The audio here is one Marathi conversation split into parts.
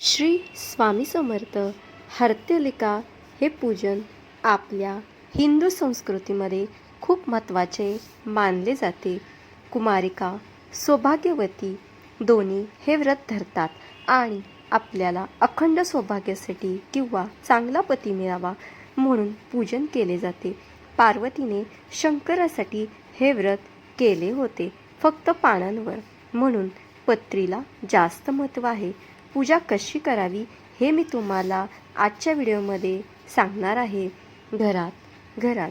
श्री स्वामी समर्थ हर्त्यलिका हे पूजन आपल्या हिंदू संस्कृतीमध्ये खूप महत्त्वाचे मानले जाते. कुमारिका सौभाग्यवती दोन्ही हे व्रत धरतात आणि आपल्याला अखंड सौभाग्यासाठी किंवा चांगला पती मिळावा म्हणून पूजन केले जाते. पार्वतीने शंकरासाठी हे व्रत केले होते फक्त पानांवर म्हणून पत्रीला जास्त महत्त्व आहे. पूजा कशी करावी हे मी तुम्हाला आजच्या व्हिडिओमध्ये सांगणार आहे. घरात घरात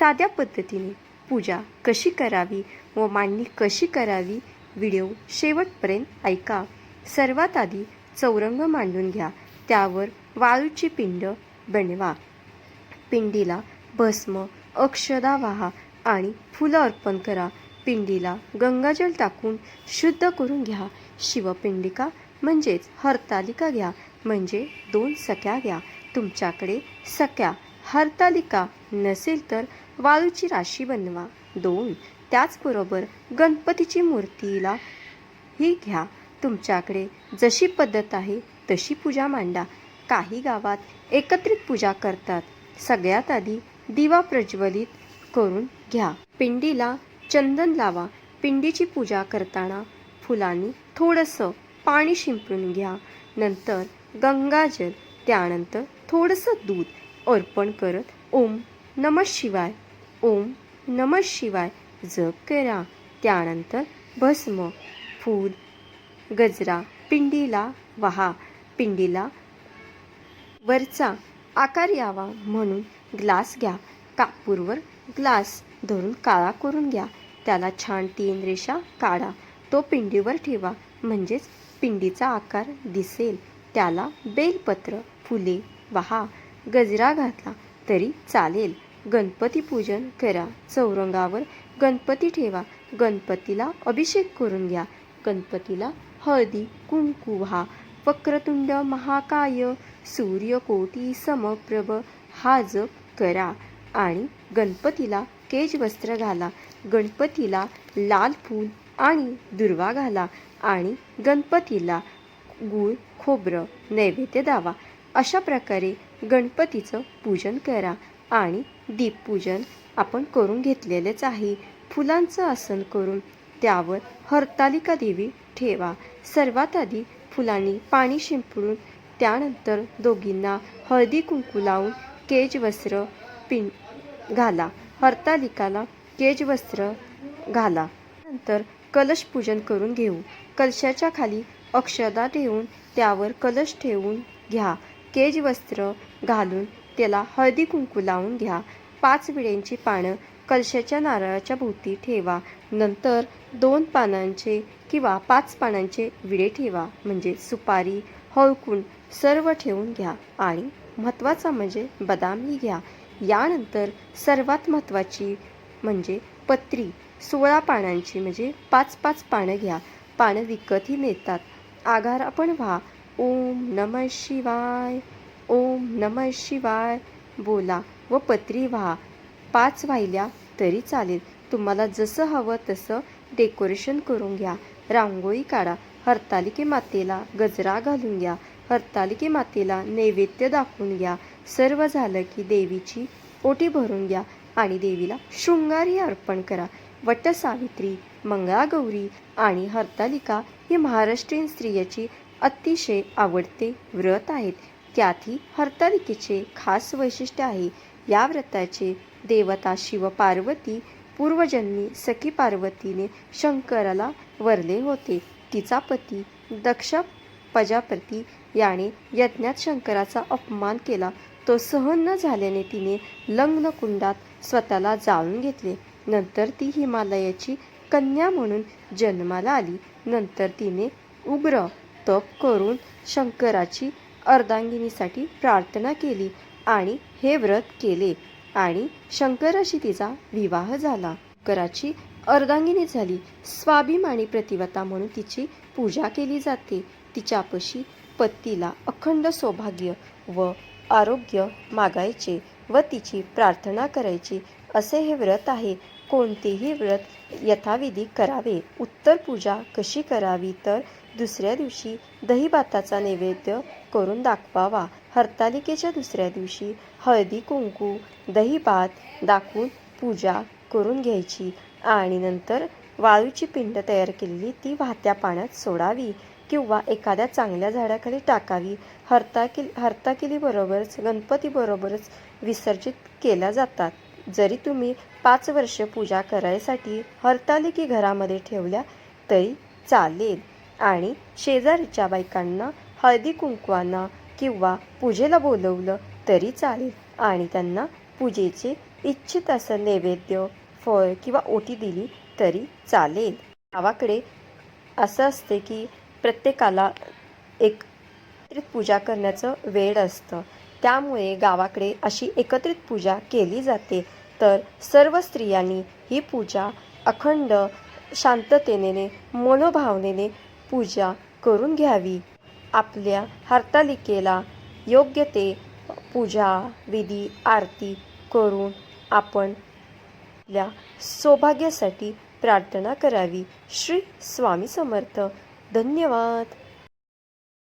साध्या पद्धतीने पूजा कशी करावी व मांडणी कशी करावी व्हिडिओ शेवटपर्यंत ऐका. सर्वात आधी चौरंग मांडून घ्या. त्यावर वाळूची पिंड बनवा. पिंडीला भस्म अक्षदा वाहा आणि फुलं अर्पण करा. पिंडीला गंगाजल टाकून शुद्ध करून घ्या. शिवपिंडिका म्हणजेच हरतालिका घ्या. म्हणजे दोन सख्या घ्या. तुमच्याकडे सख्या हरतालिका नसेल तर वाळूची राशी बनवा. दोन त्याचबरोबर गणपतीची मूर्तीला ही घ्या. तुमच्याकडे जशी पद्धत आहे तशी पूजा मांडा. काही गावात एकत्रित पूजा करतात. सगळ्यात आधी दिवा प्रज्वलित करून घ्या. पिंडीला चंदन लावा. पिंडीची पूजा करताना फुलांनी थोडंसं पाणी शिंपडून घ्या. नंतर गंगाजल त्यानंतर थोडंसं दूध अर्पण करत ओम नम शिवाय ओम नम शिवाय जप करा. त्यानंतर भस्म फूल गजरा पिंडीला वहा. पिंडीला वरचा आकार यावा म्हणून ग्लास घ्या. कापूरवर ग्लास धरून काळा करून घ्या. त्याला छान तीन रेषा काढा. तो पिंडीवर ठेवा. म्हणजेच पिंडीचा आकार दिसेल. त्याला बेलपत्र फुले वहा गजरा घातला तरी चालेल. गणपती पूजन करा. चौरंगावर गणपती ठेवा. गणपतीला अभिषेक करून घ्या. गणपतीला हळदी कुंकू व्हा वक्रतुंड महाकाय सूर्यकोटी समप्रभ हा जप करा. आणि गणपतीला केज वस्त्र घाला. गणपतीला लाल फूल आणि दुर्वा घाला आणि गणपतीला गूळ खोबरं नैवेद्य द्यावा. अशा प्रकारे गणपतीचं पूजन करा आणि दीपपूजन आपण करून घेतलेलेच आहे. फुलांचं आसन करून त्यावर हरतालिका देवी ठेवा. सर्वात आधी फुलांनी पाणी शिंपडून त्यानंतर दोघींना हळदी कुंकू लावून केज वस्त्र पिं घाला. हरतालिकाला केज वस्त्र घाला. नंतर कलश पूजन करून घेऊ. कलशाच्या खाली अक्षदा ठेवून त्यावर कलश ठेवून घ्या. केज वस्त्र घालून त्याला हळदी कुंकू लावून घ्या. पाच विड्यांची पानं कलशाच्या नारळाच्या भोवती ठेवा. नंतर दोन पानांचे किंवा पाच पानांचे विडे ठेवा. म्हणजे सुपारी हळकून सर्व ठेवून घ्या आणि महत्त्वाचा म्हणजे बदामही घ्या. यानंतर सर्वात महत्त्वाची म्हणजे पत्री. सोळा पानांची म्हणजे पाच पाच पानं घ्या. पानं विकतही मिळतात. आगार आपण व्हा. ओम नम शिवाय. ओम नम शिवाय बोला व पत्री व्हा. पाच वाहिल्या तरी चालेल. तुम्हाला जसं हवं तसं डेकोरेशन करून घ्या. रांगोळी काढा. हरतालिके मातेला गजरा घालून घ्या. हरतालिके मातेला नैवेद्य दाखवून घ्या. सर्व झालं की देवीची ओटी भरून घ्या आणि देवीला शृंगारही अर्पण करा. वटसावित्री मंगळागौरी आणि हरतालिका ही महाराष्ट्रीयन स्त्रियाची अतिशय आवडते व्रत आहेत. त्यातही हरतालिकेचे खास वैशिष्ट्य आहे. या व्रताचे देवता शिव पार्वती पूर्वजन्मी सखी पार्वतीने शंकराला वरले होते. तिचा पती दक्ष प्रजापती याने यज्ञात शंकराचा अपमान केला. तो सहन न झाल्याने तिने लग्न कुंडात स्वतःला जाळून घेतले. नंतर ती हिमालयाची कन्या म्हणून जन्माला आली. नंतर तिने उग्र तप करून शंकराची अर्धांगिनीसाठी प्रार्थना केली आणि हे व्रत केले आणि शंकराशी तिचा विवाह झाला. शंकराची अर्धांगिनी झाली. स्वाभिमानी प्रतिवता म्हणून तिची पूजा केली जाते. तिच्यापाशी पतीला अखंड सौभाग्य व आरोग्य मागायचे व तिची प्रार्थना करायची. असे हे व्रत आहे. कोणतेही व्रत यथाविधी करावे. उत्तर पूजा कशी करावी तर दुसऱ्या दिवशी दहीभाताचा नैवेद्य करून दाखवावा. हरतालिकेच्या दुसऱ्या दिवशी हळदी कुंकू दहीभात दाखवून पूजा करून घ्यायची. आणि नंतर वाळूची पिंड तयार केलेली ती वाहत्या पाण्यात सोडावी किंवा एखाद्या चांगल्या झाडाखाली टाकावी. हरताकिल हरताकिलीबरोबरच गणपतीबरोबरच विसर्जित केल्या जातात. जरी तुम्ही पाच वर्ष पूजा करायसाठी हरतालिकी घरामध्ये ठेवल्या तरी चालेल. आणि शेजारीच्या बायकांना हळदी कुंकवांना किंवा पूजेला बोलवलं तरी चालेल. आणि त्यांना पूजेचे इच्छित असं नैवेद्य फळ किंवा ओटी दिली तरी चालेल. गावाकडे असं असते की प्रत्येकाला एक एकत्रित पूजा करण्याचं वेळ असतं. त्यामुळे गावाकडे अशी एकत्रित पूजा केली जाते. तर सर्व स्त्रियांनी ही पूजा अखंड शांततेने मनोभावनेने पूजा करून घ्यावी. आपल्या हरतालिकेला योग्य ते पूजा विधी आरती करून आपण आपल्या सौभाग्यासाठी प्रार्थना करावी. श्री स्वामी समर्थ. धन्यवाद.